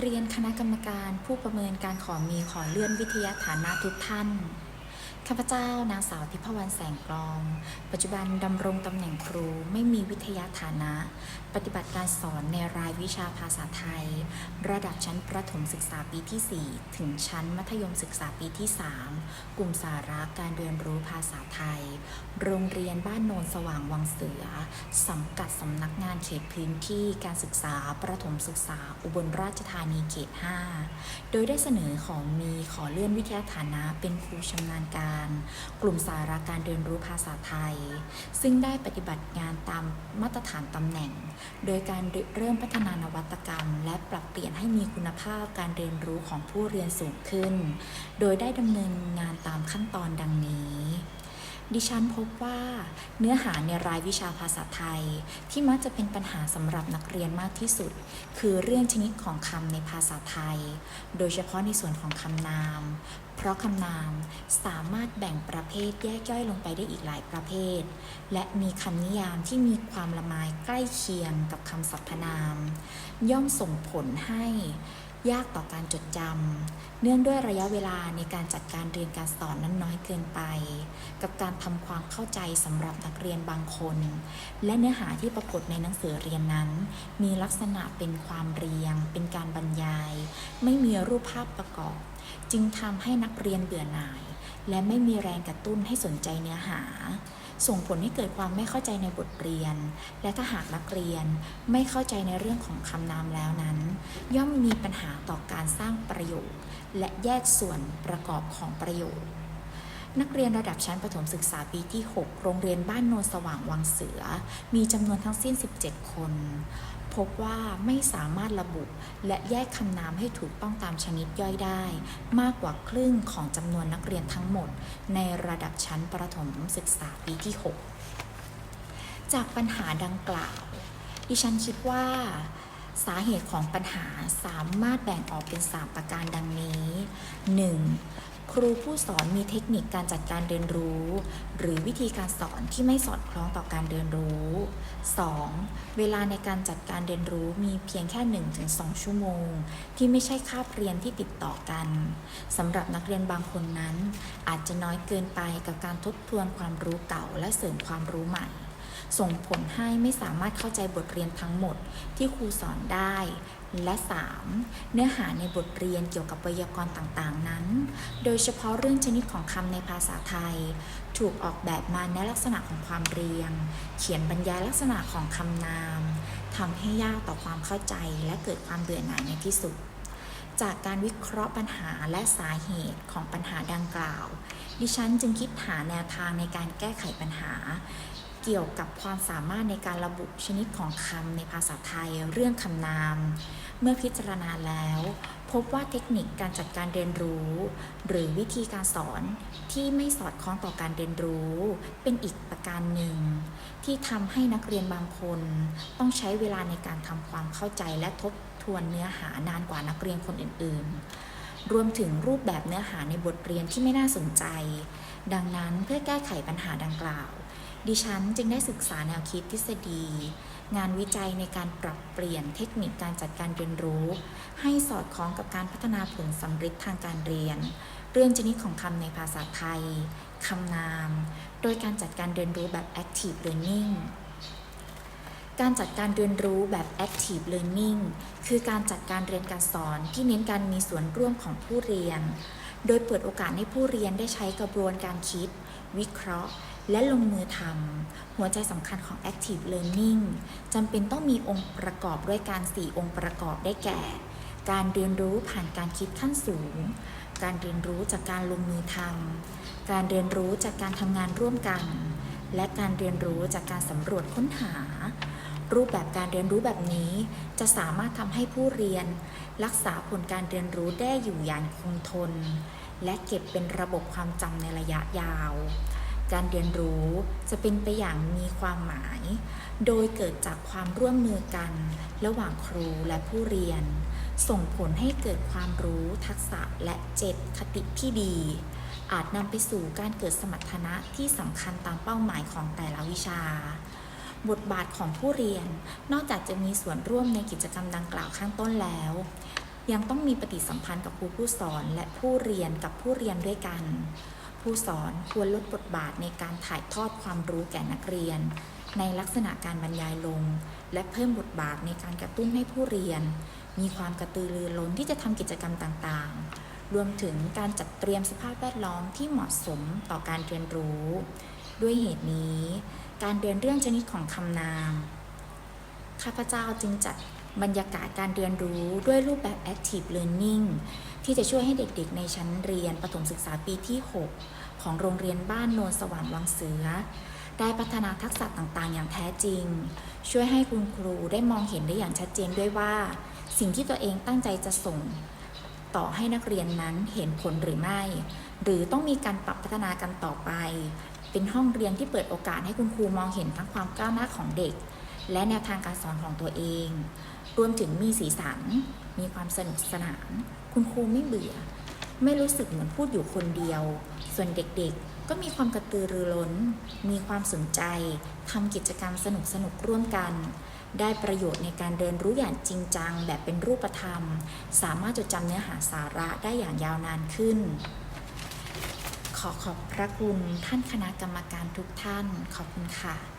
เรียนคณะกรรมการผู้ประเมินการขอมีขอเลื่อนวิทยาฐานะทุกท่าน ข้าพเจ้านางสาวทิพวรรณแสงกลอง ปัจจุบันดำรงตำแหน่งครูไม่มีวิทยาฐานะ ปฏิบัติการสอนในรายวิชาภาษาไทย ระดับชั้นประถมศึกษาปีที่ 4 ถึงชั้นมัธยมศึกษาปีที่ 3 กลุ่มสาระการเรียนรู้ภาษาไทย โรงเรียนบ้านโนนสว่างวังเสือ สังกัดสำนักงานเขตพื้นที่การศึกษาประถมศึกษาอุบลราชธานีเขต 5 โดยได้เสนอของมีขอเลื่อนวิทยาฐานะเป็นครูชำนาญการกลุ่มสาระการเรียนรู้ภาษาไทย ซึ่งได้ปฏิบัติงานตามมาตรฐานตำแหน่ง โดยการเริ่มพัฒนานวัตกรรม และปรับเปลี่ยนให้มีคุณภาพการเรียนรู้ของผู้เรียนสูงขึ้น โดยได้ดำเนินงานตามขั้นตอนดังนี้ ดิฉันพบว่าเนื้อหาในรายวิชาภาษาไทย ที่มักจะเป็นปัญหาสำหรับนักเรียนมากที่สุด คือเรื่องชนิดของคำในภาษาไทย โดยเฉพาะในส่วนของคำนาม เพราะคำนามสามารถแบ่งประเภทแยกย่อยลงไปได้อีกหลายประเภท และมีคำนิยามที่มีความละไมายใกล้เคียงกับคำสรรพนาม ย่อมส่งผลให้ ยากต่อการจดจำเนื่องด้วยระยะเวลาในการจัดการเรียนการสอนนั้นน้อยเกินไป กับการทำความเข้าใจสำหรับนักเรียนบางคน และเนื้อหาที่ปรากฏในหนังสือเรียนนั้น มีลักษณะเป็นความเรียง เป็นการบรรยาย ไม่มีรูปภาพประกอบ จึงทำให้นักเรียนเบื่อหน่าย และไม่มีแรงกระตุ้นให้สนใจเนื้อหา ส่งผลให้เกิดความไม่เข้าใจในบทเรียน และถ้าหากนักเรียนไม่เข้าใจในเรื่องของคำนามแล้วนั้น ย่อมมีปัญหาต่อการสร้างประโยค และแยกส่วนประกอบของประโยคนักเรียนระดับชั้นประถมศึกษาปีที่ 6 โรงเรียนบ้านโนนสว่างวังเสือ มีจำนวนทั้งสิ้น 17 คน พบว่าไม่สามารถระบุและแยกคำนามให้ถูกต้องตามชนิดย่อยได้ มากกว่าครึ่งของจำนวนนักเรียนทั้งหมด ในระดับชั้นประถมศึกษาปีที่ 6 จากปัญหาดังกล่าว ดิฉันคิดว่า สาเหตุของปัญหาสามารถแบ่งออกเป็น 3 ประการดังนี้ 1. ครูผู้สอนมีเทคนิคการจัดการเรียนรู้ หรือวิธีการสอนที่ไม่สอดคล้องต่อการเรียนรู้ 2. เวลาในการจัดการเรียนรู้มีเพียงแค่ 1-2 ชั่วโมง ที่ไม่ใช่คาบเรียนที่ติดต่อกันสำหรับนักเรียนบางคนนั้น อาจจะน้อยเกินไปกับการทบทวนความรู้เก่าและเสริมความรู้ใหม่ ส่งผลให้ไม่สามารถเข้าใจบทเรียนทั้งหมดที่ครูสอนได้ และ 3. เนื้อหาในบทเรียนเกี่ยวกับไวยากรณ์ต่างๆ นั้น โดยเฉพาะเรื่องชนิดของคำในภาษาไทย ถูกออกแบบมาในลักษณะของความเรียง เขียนบรรยายลักษณะของคำนามทำให้ยากต่อความเข้าใจและเกิดความเบื่อหน่ายในที่สุด จากการวิเคราะห์ปัญหาและสาเหตุของปัญหาดังกล่าว ดิฉันจึงคิดหาแนวทางในการแก้ไขปัญหา เกี่ยวกับความสามารถในการระบุชนิดของคำในภาษาไทยเรื่องคำนาม เมื่อพิจารณาแล้ว พบว่าเทคนิคการจัดการเรียนรู้ หรือวิธีการสอนที่ไม่สอดคล้องต่อการเรียนรู้ เป็นอีกประการหนึ่ง ที่ทำให้นักเรียนบางคน ต้องใช้เวลาในการทำความเข้าใจและทบทวนเนื้อหานานกว่านักเรียนคนอื่น ๆ รวมถึงรูปแบบเนื้อหาในบทเรียนที่ไม่น่าสนใจ ดังนั้นเพื่อแก้ไขปัญหาดังกล่าว ดิฉันจึงได้ศึกษาแนวคิดทฤษฎี งานวิจัยในการปรับเปลี่ยนเทคนิคการจัดการเรียนรู้ ให้สอดคล้องกับการพัฒนาผลสำเร็จทางการเรียน เรื่องชนิดของคำในภาษาไทยคำนาม โดยการจัดการเรียนรู้แบบ active learning การจัดการเรียนรู้แบบ active learning คือการจัดการเรียนการสอนที่เน้นการมีส่วนร่วมของผู้เรียน โดยเปิดโอกาสให้ผู้เรียนได้ใช้กระบวนการคิด วิเคราะห์ และลงมือทำหัวใจสำคัญของ active learning จำเป็นต้องมีองค์ประกอบด้วยการ 4 องค์ประกอบได้แก่ การเรียนรู้ผ่านการคิดขั้นสูง การเรียนรู้จากการลงมือทำการเรียนรู้จากการทำงานร่วมกัน และการเรียนรู้จากการสำรวจค้นหา รูปแบบการเรียนรู้แบบนี้ จะสามารถทำให้ผู้เรียน รักษาผลการเรียนรู้ได้อยู่อย่างคงทน และเก็บเป็นระบบความจำในระยะยาว การเรียนรู้จะเป็นไปอย่างมีความหมาย โดยเกิดจากความร่วมมือกัน ระหว่างครูและผู้เรียน ส่งผลให้เกิดความรู้ทักษะและเจตคติที่ดี อาจนำไปสู่การเกิดสมรรถนะที่สำคัญตามเป้าหมายของแต่ละวิชา บทบาทของผู้เรียนนอกจากจะมีส่วนร่วมในกิจกรรมดังกล่าวข้างต้นแล้ว ยังต้องมีปฏิสัมพันธ์กับครูผู้สอนและผู้เรียนกับผู้เรียนด้วยกัน ผู้สอนควรลดบทบาทในการถ่ายทอดความรู้แก่นักเรียน ในลักษณะการบรรยายลง และเพิ่มบทบาทในการกระตุ้นให้ผู้เรียน มีความกระตือรือร้นที่จะทำกิจกรรมต่างๆ รวมถึงการจัดเตรียมสภาพแวดล้อมที่เหมาะสมต่อการเรียนรู้ ด้วยเหตุนี้ การเรียนเรื่องชนิดของคำนามข้าพเจ้าจึงจัด บรรยากาศการเรียนรู้ด้วยรูปแบบ Active Learning ที่จะช่วยให้เด็กๆ ในชั้นเรียนประถมศึกษาปีที่ 6 ของโรงเรียนบ้านโนนสวรรค์วังเสือ ได้พัฒนาทักษะต่างๆ อย่างแท้จริง ช่วยให้คุณครูได้มองเห็นได้อย่างชัดเจนด้วยว่า สิ่งที่ตัวเองตั้งใจจะส่ง ต่อให้นักเรียนนั้นเห็นผลหรือไม่ หรือต้องมีการปรับพัฒนากันต่อไป เป็นห้องเรียนที่เปิดโอกาสให้คุณครูมองเห็นทั้งความก้าวหน้าของเด็ก และแนวทางการสอนของตัวเอง รวมถึงมีสีสัน มีความสนุกสนาน คุณครูไม่เบื่อ ไม่รู้สึกเหมือนพูดอยู่คนเดียว ส่วนเด็กๆ ก็มีความกระตือรือร้น มีความสนใจทำกิจกรรมสนุกๆร่วมกัน ได้ประโยชน์ในการเรียนรู้อย่างจริงจังแบบเป็นรูปธรรม สามารถจดจำเนื้อหาสาระได้อย่างยาวนานขึ้น ขอขอบพระคุณท่านคณะกรรมการทุกท่าน ขอบคุณค่ะ